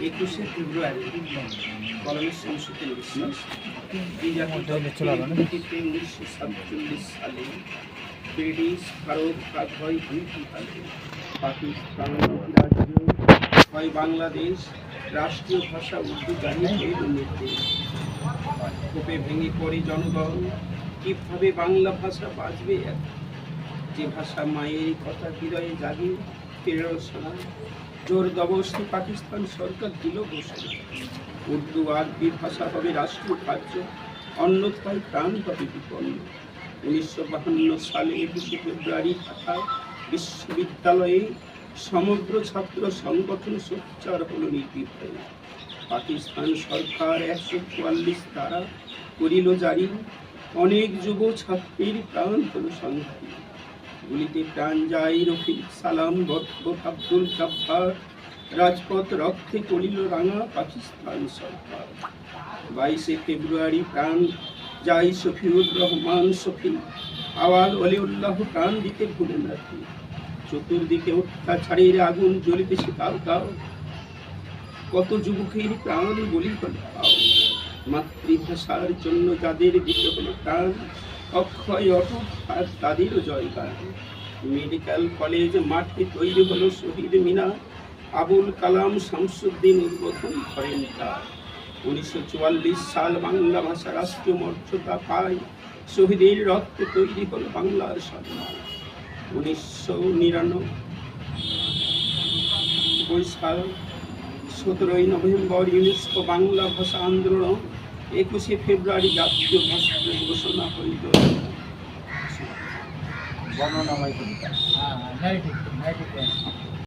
একুশে ফেব্রুয়ারি কলমের সংসদের বিশ্বাস এই পরিপ্রেক্ষিতে উনিশশো সাতচল্লিশ সালে ব্রিটিশ ভারত দুইটি ভাগে পাকিস্তান রাজ্য হয় বাংলাদেশ রাষ্ট্রীয় ভাষা উর্দু জারি হয়ে নির্দেশ ভেঙে পড়ে জনগণ কীভাবে বাংলা ভাষা বাঁচবে? যে ভাষা মায়ের কথা হৃদয়ে জাগে প্রেরণা জোর দবস্তি পাকিস্তান সরকার দিল ঘোষণা। উর্দু আরবি ভাষা হবে রাষ্ট্রীয় কার্য, অন্যথায় প্রাণ হবে বিপন্ন। উনিশশো বাহান্ন সালে একুশে ফেব্রুয়ারি ঢাকা বিশ্ববিদ্যালয়ে সমগ্র ছাত্র সংগঠন সোচ্চার হল নির্বিঘ্নে পাকিস্তান সরকার একশো চুয়াল্লিশ দ্বারা করিল জারি। অনেক যুব ছাত্রীর প্রাণ হল সংহারি গুলিতে প্রাণ যায় রফিক সালাম বরকত আব্দুল জব্বার রাজপথ রক্তে করিল রাঙা পাকিস্তান সরকার। বাইশে ফেব্রুয়ারি প্রাণ যায় শফিউর রহমান শফি আওয়াল অলিউল্লাহ প্রাণ দিতে ভুলেন রাখি চতুর্দিকে অত্যাচারের আগুন জ্বলিতেছে কাউ কাউ কত যুবকের প্রাণ বলি মাতৃভাষার জন্য যাদের দিতে হলো প্রাণ। অক্ষয় অটুট আর তাদেরও জয়গান মেডিকেল কলেজ মাঠে তৈরি হলো শহীদ মিনার আবুল কালাম শামসুদ্দিন উদ্বোধন করেন তার। উনিশশো চুয়াল্লিশ সাল বাংলা ভাষা রাষ্ট্রীয় মর্যাদা পায়। শহীদের রক্তে তৈরি হল বাংলার সম্মান উনিশশো নিরানব্বই সাল সতেরোই নভেম্বর ইউনেস্কো বাংলা ভাষা আন্দোলন একুশে ফেব্রুয়ারি জাতীয় ভাষা ঘোষণা করিত বর্ণনাময় কবিতা। হ্যাঁ নাইটিক